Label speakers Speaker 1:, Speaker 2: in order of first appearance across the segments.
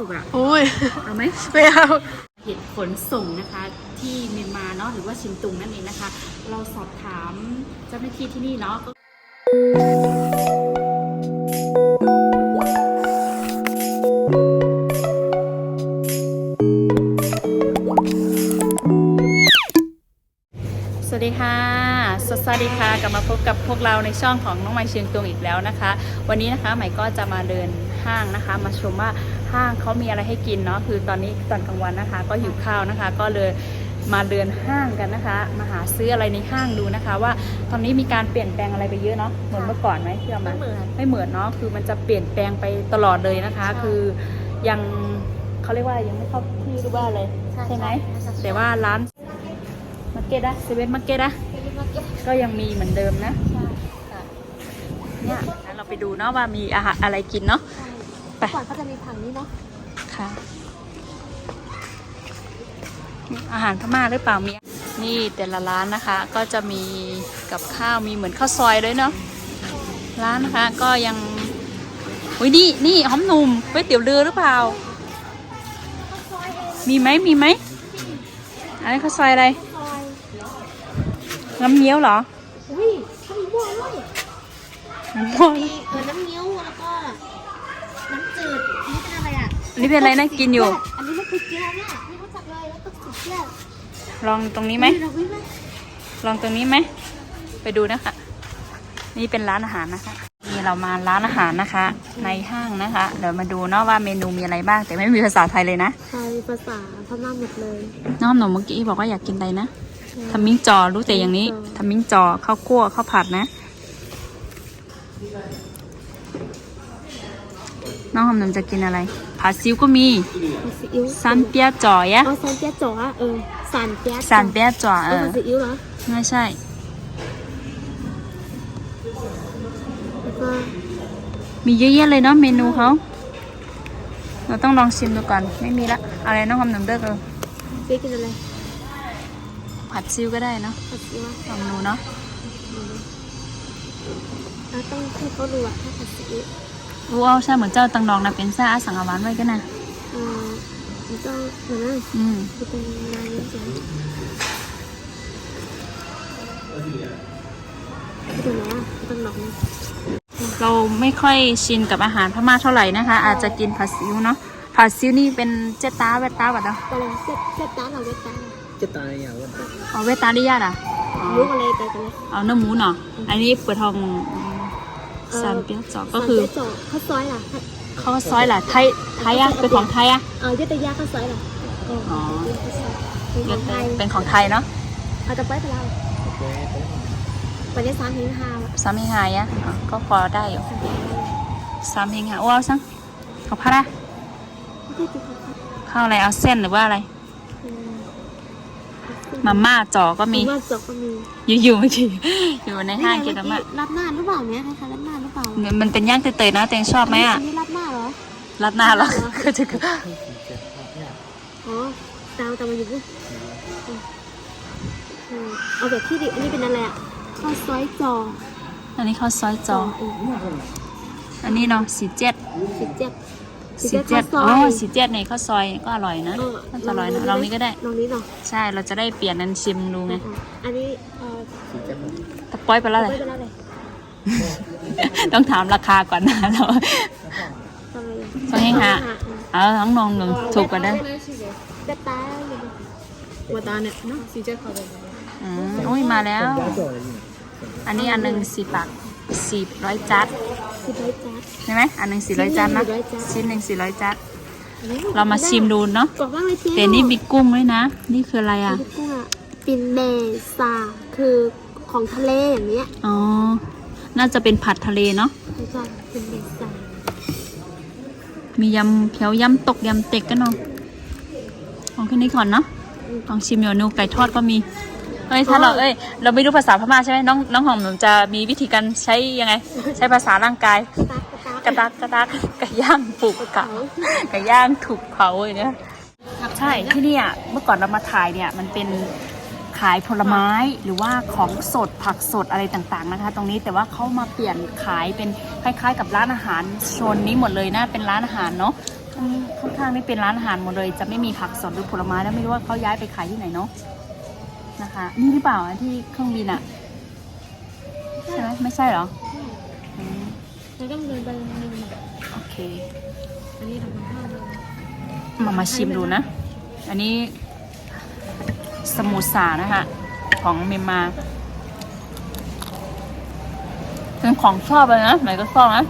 Speaker 1: จุกอะ
Speaker 2: อุ้ย
Speaker 1: เอาไหม
Speaker 2: ไม่เอา
Speaker 1: เหตุขนส่งนะคะ ที่เมียนมาเนาะหรือว่าชินตุงนั่นเองนะคะ เราสอบถามเจ้าหน้าที่ที่นี่เนาะก็สวัสดีค่ะ สวัสดีค่ะ กลับมาพบกับพวกเราในช่องของน้องไม้เชียงตุงอีกแล้วนะคะ วันนี้นะคะใหม่ก็จะมาเดินห้างนะคะ มาชมว่า ห้างเขามีอะไรให้กินเนาะคือตอนนี้ตอนกลางวันนะคะ ก็หิวข้าวนะคะ ก็เลยมาเดินห้างกันนะคะ มาหาซื้ออะไรในห้างดูนะคะ ว่าตอนนี้มีการเปลี่ยนแปลงอะไรไปเยอะเนาะเหมือนเมื่อก่อนไหมที่เรามา
Speaker 2: ไม่เหมือน
Speaker 1: ไม่เหมือนเนาะคือมันจะเปลี่ยนแปลงไปตลอดเลยนะคะ
Speaker 2: ใช่
Speaker 1: คือยังเขาเรียกว่ายังไม่เข้าที่หรือว่าอะไร
Speaker 2: ใช่
Speaker 1: ใช่ไหม
Speaker 2: ใช่
Speaker 1: แต่ว่าร้านมาร์เก็ตอะเซเว่นมาร์เก็ตอะก็ยังมีเหมือนเดิมนะเนี่ยงั้นเราไปดูเนาะว่ามีอาหารอะไรกินเนาะ ไป
Speaker 2: ก่อนเขาจะมีผังนี้เนาะ
Speaker 1: ค่ะ อาหารพม่าหรือเปล่ามีนี่แต่ละร้านนะคะ ก็จะมีกับข้าวมีเหมือนข้าวซอยด้วยเนาะร้านนะคะก็ยังอุ้ยนี่นี่หอมหนุ่มก๋วยเตี๋ยวเรือหรือเปล่า มีไหมมีไหมอันนี้ข้าวซอยอะไร
Speaker 2: ซอย
Speaker 1: น้ำเงี้ยวเหรอ
Speaker 2: อุ้ยเขามีม่วงด้วย
Speaker 1: น้ำม่วง
Speaker 2: มีเออน้ำเงี้ยวแล้วก็น้ำ จืดอันนี้เป็นอะไรอะ
Speaker 1: อันนี้เป็นอะไรนะกินอยู่
Speaker 2: อันนี้มันคือเกี๊ยวเนี่ยไม่รู้จักเลยแล้วก็สุดเกี๊ยว
Speaker 1: ลองตรงนี้ไหม
Speaker 2: เราวิ่งไหม
Speaker 1: ลองตรงนี้ไหม ไปดูนะคะ นี่เป็นร้านอาหารนะคะ นี่เรามาร้านอาหารนะคะ ในห้างนะคะ เดี๋ยวมาดูเนาะว่าเมนูมีอะไรบ้าง แต่ไม่มีภาษาไทยเลยนะ
Speaker 2: ไทยภาษาพม่าหมดเลย
Speaker 1: น้องหนูเมื่อกี้บอกว่าอยากกินอะไรนะทำมิ้งจอรู้แต่อย่างนี้ทำมิ้งจอข้าวคั่วข้าวผัดนะ น้องหอมหนุ่มจะกินอะไรผัดซิวก็มี
Speaker 2: ผัดซีอิ๊ว
Speaker 1: ซันเปียจอยะ
Speaker 2: เอาซันเปี๊ยะจ่ออะเออซันเปี๊ยะ
Speaker 1: ซันเปียจอเอ
Speaker 2: เอา
Speaker 1: อ
Speaker 2: ผัดซีอิ๊วเหรอ
Speaker 1: ไม่ใช่
Speaker 2: แล้วก็
Speaker 1: มีเยอะแยะเลยเนาะเมนูเขาเราต้องลองชิมดูก่อนไม่มีละอะไรน้องคำหนึ่งเด้อเออ
Speaker 2: เปี๊ยะกินอะไร
Speaker 1: ผัดซิวก็ได้เนาะ
Speaker 2: ผัดซีอิ๊วอะ
Speaker 1: ลองดูเนาะ
Speaker 2: แล้วต้องให้เขาดูอะถ้าผัดซี อิ๊ว
Speaker 1: ว้าวใช่เหมือนเจ้าตังดองนะเป็นซ่าสังอาหวานไว้ก็นะ
Speaker 2: เอ่อมันต้องเหมือนนั่น
Speaker 1: อืม
Speaker 2: คือเป็นนายเฉยคือเป็นอะไรอะต้องหลอกนะ
Speaker 1: เราไม่ค่อยชินกับอาหารพม่าเท่าไหร่นะคะ อาจจะกินผัดซิวเนาะผัดซิวนี่เป็นเจตาเวตาบัดเนาะ
Speaker 2: แต่อะไรเซ็ตเซ็ตตาเราเวตา
Speaker 3: จะตายอย่างว่า
Speaker 1: เอาเวตาดิยาดอะอ๋อ
Speaker 2: รู้อะไรกันกันเลย
Speaker 1: เอาเนื้อหมูเนาะอันนี้เปิดทอง ซันเปียจอก็คือ
Speaker 2: เจ่อข้าวซอยล่ะ
Speaker 1: ข้าวซอยแหละไทยไทยอะเป็นของไทยอะ
Speaker 2: เออยุตยาข้าวซอยล่ะเออ
Speaker 1: อ๋อ
Speaker 2: เป็นของไทย
Speaker 1: เป็นของไทยเนาะ
Speaker 2: เอาจะไปไปแล้ววันนี้สามถึงห้า
Speaker 1: สามเฮงหายอะอ๋อก็พอได้อยู่สามเฮงหาว้าวซังเอาพาระ
Speaker 2: ที่ติดกับ
Speaker 1: ข้าวอะไรเอาเส้นหรือว่าอะไรมาม่าจ่อก็มี
Speaker 2: ว่าจอกก็มี
Speaker 1: อยู่อยู่เมื่อกี้อยู่ในห้างกินมาม่า
Speaker 2: รับหน้าหรือเปล่าเนี่ยคล้ายๆรับหน้า หรือเปล่า
Speaker 1: มันเป็นย่างเตยๆนะแตงชอบไหมอะ
Speaker 2: นนี้รับหน้าเหรอ
Speaker 1: รัดหน้าเหรอก็จะ
Speaker 2: อ๋อตามตามมาอยู่ปุ๊บอืมเอาแบบที่ดิอันนี้เป็นอะไรอะข้าวซอยจอ
Speaker 1: อันนี้ข้าวซอยจอ
Speaker 2: เออ
Speaker 1: อันนี้เนาะสีเจ็ด
Speaker 2: สิบเจ็ด
Speaker 1: สีเจ็ด
Speaker 2: ข้าวซ
Speaker 1: อ๋
Speaker 2: อ
Speaker 1: อยสีเจ็ดในข้าวซอยก็อร่อยนะ
Speaker 2: เออ
Speaker 1: น่าจะอร่อยนะลองนี้ก็ได้
Speaker 2: ลองนี้เนาะ
Speaker 1: ใช่เราจะได้เปลี่ยนนันชิมดูไง
Speaker 2: อันนี้เออ
Speaker 1: ตะป้อยไปแล้วเล
Speaker 2: ไม่
Speaker 1: ย
Speaker 2: เป็นไรเลย
Speaker 1: ต้องถามราคาก่อนนะเรา
Speaker 2: ทำไม
Speaker 1: สองเฮงหาเอาทั้งนองหนึ่งถูกกว่าได้
Speaker 2: เด็ดตาเลย
Speaker 4: วัวตาเนี่ยเนาะสีเจ็ดเขาเลย
Speaker 1: อืมอุ้ยมาแล้ว
Speaker 3: ยาจ่ออะไรอยู่
Speaker 1: อันนี้อันหนึ่งสี่ปากสี่ร้อยจัด
Speaker 2: สิบร้อยจัด
Speaker 1: ใช่ไหมอันหนึ่งสี่ร้อยจัดนะ
Speaker 2: ชิ้นหนึ่ง400จัด
Speaker 1: ชิ้นหนึ่งสี่ร้อยจัด เรามาชิมดูเนาะ
Speaker 2: กรอบมากเลยเจ๊
Speaker 1: แต่นี่มีกุ้งด้วยนะ นี่คืออะไรอะ
Speaker 2: มีกุ้งอะปินเบซาคือของทะเลอย่างเงี้ย
Speaker 1: อ๋อ น่าจะเป็นผัดทะเลเนาะ
Speaker 2: ไม่ใช่ปินเบซา
Speaker 1: มียำเพียวยำตกยำเต็กกันเนาะลองขึ้นนี้ก่อนเนาะลองชิมเมนูไก่ทอดก็มีเอ้ยถ้าเราเอ้ยเราไม่รู้ภาษาพม่าใช่ไหมน้องน้องหอมหนูจะมีวิธีการใช้ยังไง ใช้ภาษาร่างกาย
Speaker 2: ตากระตาก
Speaker 1: กระดักกระดักไก่ย่างถูกเผาไก่ย่างถูกเผาอย่างเงี้ยใช่ที่เนี่ยเมื่อก่อนเรามาถ่ายเนี่ยมันเป็น ขายผลไม้หรือว่าของสดผักสดอะไรต่างๆนะคะ ตรงนี้แต่ว่าเขามาเปลี่ยนขายเป็นคล้ายๆ กับร้านอาหารโซนนี้หมดเลยนะเป็นร้านอาหารเนาะเอข้างข้างๆนี่เป็นร้านอาหารหมดเลย จะไม่มีผักสดหรือผลไม้แล้วไม่รู้ว่าเขาย้ายไปขายที่ไหนเนาะนะคะนี่หรือเปล่าอันที่เครื่องบินอะใช่ไหมไม่ใช่เหรออืม
Speaker 2: เราต้องเดินไปนึง
Speaker 1: โอเค
Speaker 2: อันนี้ทำกับข้าวเลย
Speaker 1: มามาชิมดูนะ อันนี้ สมูสานะคะของเมียนมาเป็นของชอบเลยนะไหนก็ชอบนะ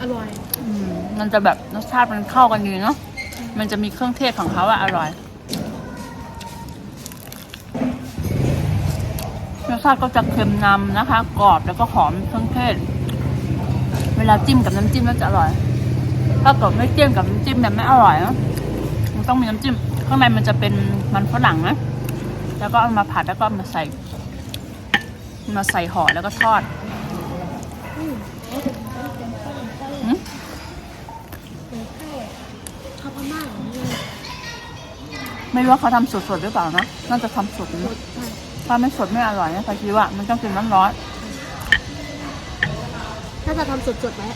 Speaker 2: อร่อย
Speaker 1: อืมมันจะแบบรสชาติมันเข้ากันดีเนาะมันจะมีเครื่องเทศของเขาอะอร่อยรสชาติก็จะเค็มนำนะคะ กรอบแล้วก็หอมเครื่องเทศ เวลาจิ้มกับน้ำจิ้มก็จะอร่อย ถ้าเกิดไม่จิ้มกับน้ำจิ้มเนี่ยไม่อร่อยนะมันต้องมีน้ำจิ้ม ข้างในมันจะเป็นมันฝรั่งนะ แล้วก็เอามาผัดแล้วก็เอามาใส่ มาใส่ห่อแล้วก็ทอด
Speaker 2: อืมแล้วเป็นข้าวเป็นข้าวเป็นข้าว
Speaker 1: หืม
Speaker 2: เป็นข้าวข้าวพม่าอย่างนี้เลย
Speaker 1: ไม่รู้ว่าเขาทำสดๆหรือเปล่านะน่าจะทำสด
Speaker 2: หม
Speaker 1: นะ
Speaker 2: ดใช่
Speaker 1: ถ้าไม่สดไม่อร่อยนะพาคิดว่ามันต้องกินร้อน
Speaker 2: ถ้าจะทำสดๆไว้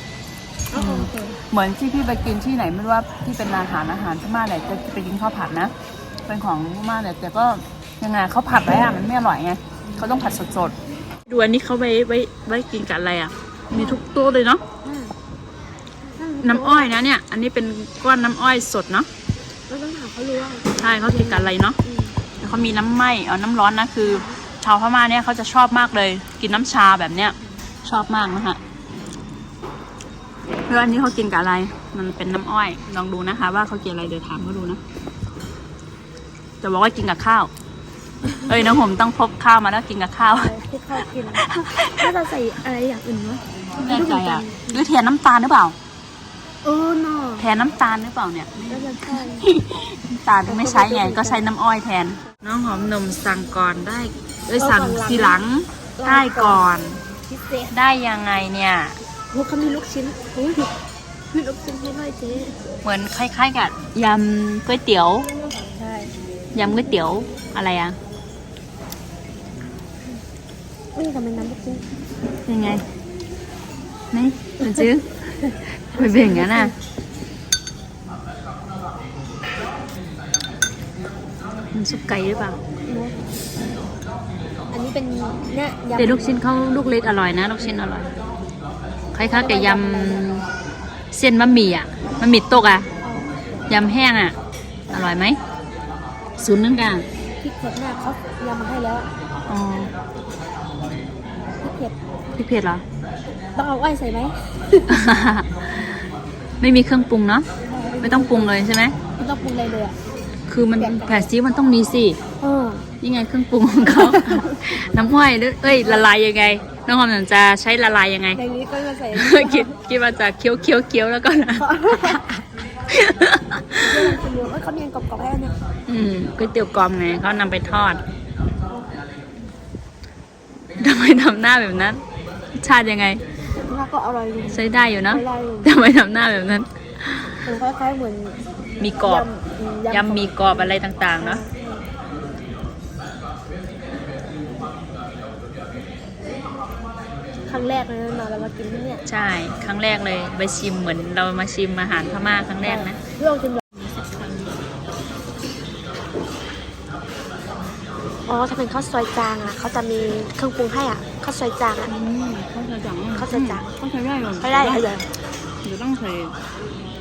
Speaker 2: เอาเอาเอา
Speaker 1: ๆเหมือนที่พี่ไปกินที่ไหนไม่รู้ว่าที่เป็นอาหารอาหารพม่าไหนจะไปกินข้าวผัดนะ เป็นของพม่าเนี่ยแต่ก็ ยังไงเขาผัดไว้อะมันไม่อร่อยไงเขาต้องผัดสดๆดูอันนี้เขาไว้ไว้ไว้กินกับอะไรอะ มีทุกโต๊ะเลยเนาะ
Speaker 2: อ่า
Speaker 1: น้ำอ้อยนะเนี่ย อันนี้เป็นก้อนน้ำอ้อยสดเนาะ
Speaker 2: เราต้องถามเขารู้ว่า
Speaker 1: ใช่เขากินกับอะไรเนาะ
Speaker 2: อืม
Speaker 1: แล้วเขามีน้ำไหม้เอาน้ำร้อนนะคือ ชาวพม่าเนี่ยเขาจะชอบมากเลย กินน้ำชาแบบเนี้ยชอบมากนะฮะแล้วอันนี้เขากินกับอะไร มันเป็นน้ำอ้อย ลองดูนะคะ ว่าเขากินอะไรเดี๋ยวถามเขาดูนะ จะบอกว่ากินกับข้าว เอ้ยน้องผมต้องพกข้าวมาแล้วกินกับข้าว
Speaker 2: อะไรที่เขากินถ้าจะใส่อะไรอย่างอื่นไหม
Speaker 1: ไม่แน่ใจอะหรือแทนน้ำตาลหรือเปล่า
Speaker 2: เออเนาะ
Speaker 1: แทนน้ำตาลหรือเปล่าเนี่ย
Speaker 2: ก็จะใช่
Speaker 1: น้ำตาลไม่ใช้ไงก็ใช้น้ำอ้อยแทน น้องหอมนมสั่งก่อนได้เอ้ยสั่งทีหลังได้ก่อน
Speaker 2: พิเศษ
Speaker 1: ได้ยังไงเนี่ย
Speaker 2: โอ้เขามีลูกชิ้นโอ้ยมีลูกชิ้นให้ด้วยเจ๊
Speaker 1: เหมือนคล้ายๆกับยำก๋วยเตี๋ยว
Speaker 2: ใช่
Speaker 1: ยำก๋วยเตี๋ยวอะไรอะ
Speaker 2: นี่ทำไมน้ำลูกชิ้น
Speaker 1: ยังไงนี่มันจื้อไปเบ่งงั้นน่ะมันซุปไก่หรือเปล่า
Speaker 2: เนอะอันนี้เป็นเนี่ยยำ
Speaker 1: แต่ลูกชิ้นเขาลูกเล็กอร่อยนะ ลูกชิ้นอร่อยคล้ายๆกับยำเส้นบะหมี่อะบะหมี่ตกอะยำแห้งอะ อร่อยไหมศูนย์นึงกลาง
Speaker 2: พริกเผ็ดหน้าเขายำมาให้แล้ว
Speaker 1: อ๋อ
Speaker 2: พริก เผ็ด
Speaker 1: พริกเผ็ดเหรอ
Speaker 2: ต้องเอาอ้อยใส่ไหม
Speaker 1: ไม่มีเครื่องปรุงเนาะไม่ต้องปรุงเลยใช่ไหม
Speaker 2: ไม่ต้องปรุงอะไรเลยอะ
Speaker 1: คือมันแผ่ซีมันต้องมีสิ
Speaker 2: เออ
Speaker 1: นี่ไงเครื่องปรุงของเขา น้ำอ้อยหรือเอ้ยละลายยังไง น้องหอมหนจะใช้ละลายยังไง
Speaker 2: ในนี้ก็จะใส่
Speaker 1: คิดคิดว่าจะเคี้ยวเคี้ยวเคี้ยวแล้วก็นะ
Speaker 2: เรื่องคนเดียวเอ้ยเขามีอันกรอบๆให้เนี่ย
Speaker 1: อืมก๋วยเตี๋ยวกรอมไงเขานำไปทอด ทำไมทำหน้าแบบนั้น ชาติยังไง
Speaker 2: หน้าก็อร่อยอยู่
Speaker 1: ใช้ได้อยู่เนอะ
Speaker 2: อร่อยอยู่
Speaker 1: ทำไมทำหน้าแบบนั้น
Speaker 2: มันคล้ายๆเหมือน
Speaker 1: มีกรอบ
Speaker 2: ยำ
Speaker 1: ยำมีกรอบอะไรต่างๆเนาะ
Speaker 2: ครั้งแรกเลยนะเรามากินที่เนี่ย
Speaker 1: ใช่ ครั้งแรกเลย ไปชิมเหมือนเรามาชิมอาหารพม่าครั้งแรกนะ
Speaker 2: เรื่องกิน อ๋อถ้าเป็นข้าวซอยจางอะเขาจะมีเครื่องปรุงให้อะข้าวซอยจางอะ
Speaker 1: ข้าวใส่จัง
Speaker 2: ข้าวใส่จัง
Speaker 1: ข้าวใส่ได้หรอ
Speaker 2: ไม่ได้เอาเลย
Speaker 1: เดี๋ยวต้องใส่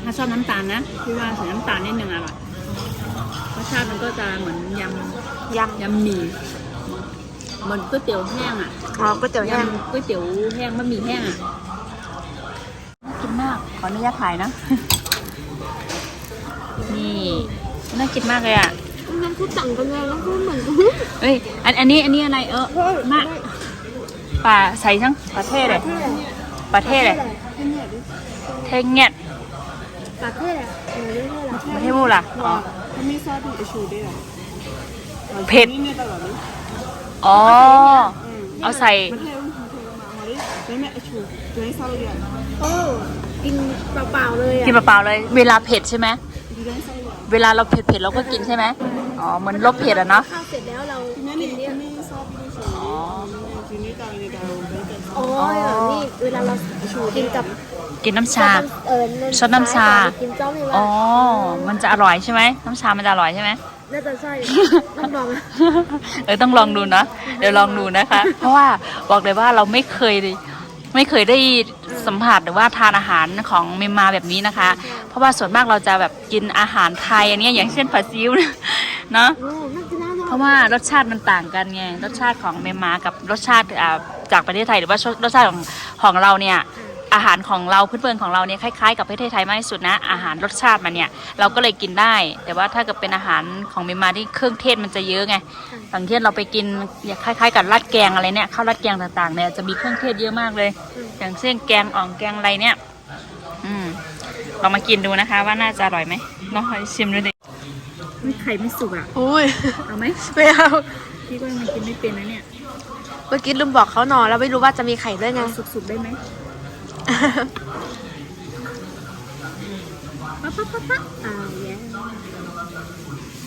Speaker 1: ถ้าชอบน้ำตาลนะพี่ว่าใส่น้ำตาลนิดนึงอร่อยรสชาติมันก็จะเหมือนย
Speaker 2: ยำ
Speaker 1: ยำหมี่เหมือนก๋วยเตี๋ยวแห้งอะำ
Speaker 2: อ๋อก๋วยเตี๋ยวแห้ง
Speaker 1: ยำก๋วยเตี๋ยวแห้งบะหมี่แห้งอะน่ากินมากขออนุญาตถ่ายนะ นี่น่ากินมากเลยอะ
Speaker 2: น้ำซุปต่างกันเลยล้วก็เหมือน
Speaker 1: เฮ้ยอันอันนี้อันนี้อะไรเออมาปลาใส่ทั้งประเทศเลยประเทศเลยเทงเงียด
Speaker 2: ประเทศ
Speaker 1: ประเทศมูล่ะอ๋อ
Speaker 4: มีซอสดูอ
Speaker 1: ชูด้
Speaker 4: วยหรอเผ็ด
Speaker 1: อ๋อเอาใส่
Speaker 2: กินเปล่าๆเลย
Speaker 1: กินเปล่าๆเลย เวลาเผ็ดใช่ไหม
Speaker 4: เดีย
Speaker 1: เวลาเราเผ็ดๆเราก็กินใช่ไหมอ๋อเหมือนลบเผ็ดอะเนาะ
Speaker 2: ข้าวเสร็จแล้วเรา
Speaker 4: ทีนี้
Speaker 2: กิ
Speaker 4: นี่
Speaker 2: นเนี่ย
Speaker 4: นี่ซาลูเดียชูทีนี้ตอนนี้เราไปเจอ
Speaker 2: โอ้ยแบบนี่เวลาเรากินกับ
Speaker 1: กินน้ำชา
Speaker 2: เออ
Speaker 1: ซดน้ำชา
Speaker 2: กินจ้อมเลย
Speaker 1: อ๋อ
Speaker 2: ว่า
Speaker 1: มันจะอร่อยใช่ไหมน้ำชา มันจะอร่อยใช่ไหม
Speaker 2: น่าจะใช่ต้องลองนะ
Speaker 1: เออต้องลองดูนะเดี๋ยวลองดูนะคะ เพราะว่าบอกเลยว่าเราไม่เคยได้ ไม่เคยได้สัมผัสหรือว่าทานอาหารของเมียนมาแบบนี้นะคะ เพราะว่าส่วนมากเราจะแบบกินอาหารไทยอันนี้อย่างเช่นผัดซีอิ๊วเนี่ยเนาะเพราะว่ารสชาติมันต่างกันไงรสชาติของเมียนมากับรสชาติอ่าจากประเทศไทยหรือว่ารสชาติของของเราเนี่ย อาหารของเราพื้นเมืองของเราเนี่ยคล้ายๆกับประเทศไทยมากที่สุดนะ อาหารรสชาติมันเนี่ยเราก็เลยกินได้ แต่ว่าถ้าเกิดเป็นอาหารของเมียนมาที่เครื่องเทศมันจะเยอะไงอย่างเช่นเราไปกินอย่างคล้ายๆ กับราดแกงอะไรเนี่ยข้าวราดแกงต่างๆเนี่ยจะมีเครื่องเทศเยอะมากเลย อย่างเช่นแกงอ่องแกงอะไรเนี่ย อืมลองมากินดูนะคะว่าน่าจะอร่อยไหมน้องชิมดูดิไม่ไข่ไม่สุกอะ
Speaker 2: อุ้ย
Speaker 1: เอาไหม
Speaker 2: ไม่เอา
Speaker 1: พี่ก็ยังกินไม่เป็นนะเนี่ย
Speaker 2: เมื่อกี้ลืมบอกเขาหนอเราไม่รู้ว่าจะมีไข่ด้วยไง
Speaker 1: สุกๆได้ไหม ปั๊บปั๊บปั๊บปั๊บอ้าวแย่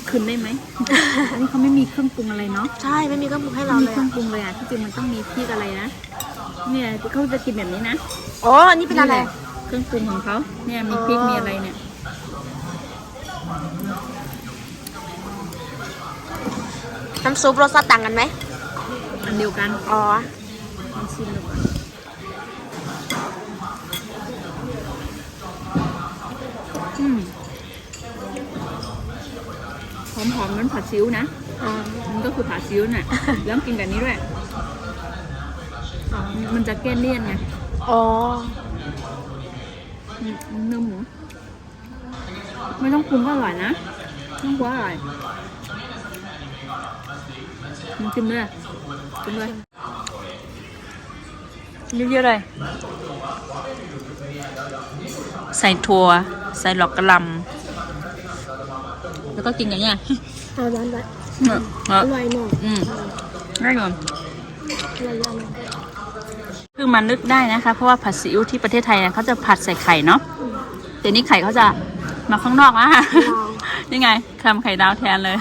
Speaker 1: คืนได้ไหม อันนี้เขาไม่มีเครื่องปรุงอะไรเนาะ
Speaker 2: ใช่ไม่มีเครื่องปรุงให้
Speaker 1: ไม่
Speaker 2: เรา
Speaker 1: มี
Speaker 2: เลย
Speaker 1: เครื่
Speaker 2: อะ
Speaker 1: องปรุงเลยอะที่จริงมันต้องมีพริกอะไรนะ เนี่ยเขาจะกินแบบนี้นะ
Speaker 2: อ๋ออันนี้เป็นอะไร
Speaker 1: แหลเครื่องปรุงของเขาเนี่ยมีพริก
Speaker 2: อ๋อ
Speaker 1: มีอะไรเนี่ย
Speaker 2: น้ำซุปรสชาติต่างกันไหม
Speaker 1: อันเดียวกัน
Speaker 2: อ๋อ
Speaker 1: ลองชิมดูก่อน อืมหอมๆเหมือนผัดซีอิ๊วนะ
Speaker 2: อ๋อ
Speaker 1: มันก็คือผัดซีอิ๊วน่ะ แล้วกินกับนี้ด้วย มันจะแก้เลี่ยนไง
Speaker 2: อ๋อ
Speaker 1: อืมเนื้อหมูไม่ต้องปรุงก็อร่อยนะไม่ต้องปรุงก็อร่อยมึงกินเลยกินเลยเยอะๆเลย ใส่ถั่ว ใส่หลอกกระหลำแล้วก็กินกันเนี่ย
Speaker 2: เอาร้อนไว้
Speaker 1: เนอะเน
Speaker 2: อ
Speaker 1: อะ
Speaker 2: ร่อยหน่อย
Speaker 1: อืมได้ก่อน
Speaker 2: อร่อยอร่อย
Speaker 1: เพิ่งมานึกได้นะคะ เพราะว่าผัดซีอิ๊วที่ประเทศไทยเนี่ยเขาจะผัดใส่ไข่เนาะแต่นี่ไข่เขาจะมาข้างนอกนะนี่ไงคำไข่ดาวแทนเลย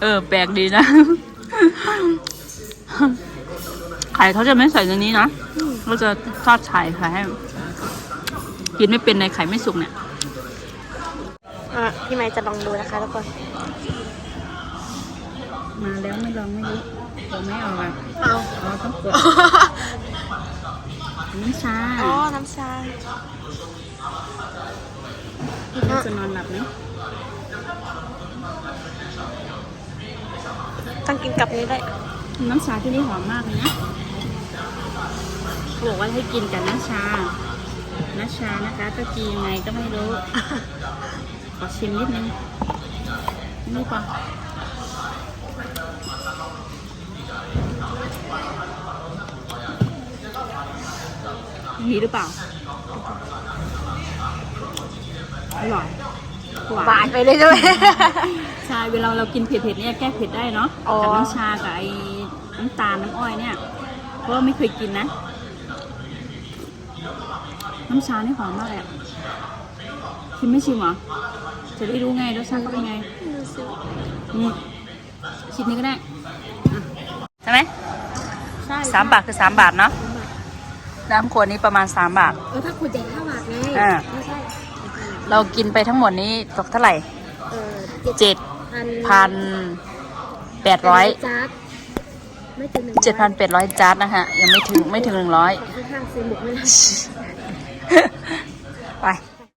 Speaker 1: เออ แปลกดีนะ ไข่เขาจะไม่ใส่ในนี้นะเขาจะทอดไข่ค่ะให้ กินไม่เป็นในไข่ไม่สุกเนี่ย
Speaker 2: อะพี่ไม้จะลองดูนะคะทุกคน
Speaker 1: มาแล้วไม่ลองไม่รู้ลองไม่เอาอะ
Speaker 2: เอา
Speaker 1: อ๋อต้องกดน้ำชา
Speaker 2: อ๋อน้ำชา
Speaker 1: พี่จะนอนหลับไหม
Speaker 2: ต้องกินกับนี้ด้วย
Speaker 1: น้ำชาที่นี่หอมมากเลยนะเขาบอกว่าให้กินกับน้ำชา น้ำชานะคะก็กินยังไงก็ไม่รู้ขอชิมนิดนึงนี่ป่ะมีหรือเปล่า อร่อย
Speaker 2: หวานไปเลยด้วย
Speaker 1: ใช่ เวลาเรากินเผ็ดๆเนี่ยแก้เผ็ดได้เนาะ
Speaker 2: อ๋อ
Speaker 1: กับน้ำชากับไอ้น้ำตาลน้ำอ้อยเนี่ย เพราะว่าไม่เคยกินนะ น้ำชานี่หอมมากเลยอะชิมไม่ชิมเหรอ จะได้รู้ไงรสชาติเขาเป็นไงอืมชิ้นนี้ก็ได้อะใช่ไหม
Speaker 2: ใช่
Speaker 1: สามบาทคือสามบาทเนาะน้ำขวดนี้ประมาณสามบาท
Speaker 2: เออถ้าคุณใหญ่ห้าบาทไง
Speaker 1: อ่า
Speaker 2: ไม่ใช่
Speaker 1: เรากินไปทั้งหมดนี้ตกเท่าไหร่
Speaker 2: เออ
Speaker 1: เจ็ด
Speaker 2: พัน
Speaker 1: พันแปดร้อย
Speaker 2: จาร์ดไม่ถึงหนึ่ง
Speaker 1: เจ็ดพันแปดร้อยจานนะคะยังไม่ถึงไม่ถึงหนึ่งร้อย
Speaker 2: ข้างๆซื้อหมกไม่ได้
Speaker 1: ไป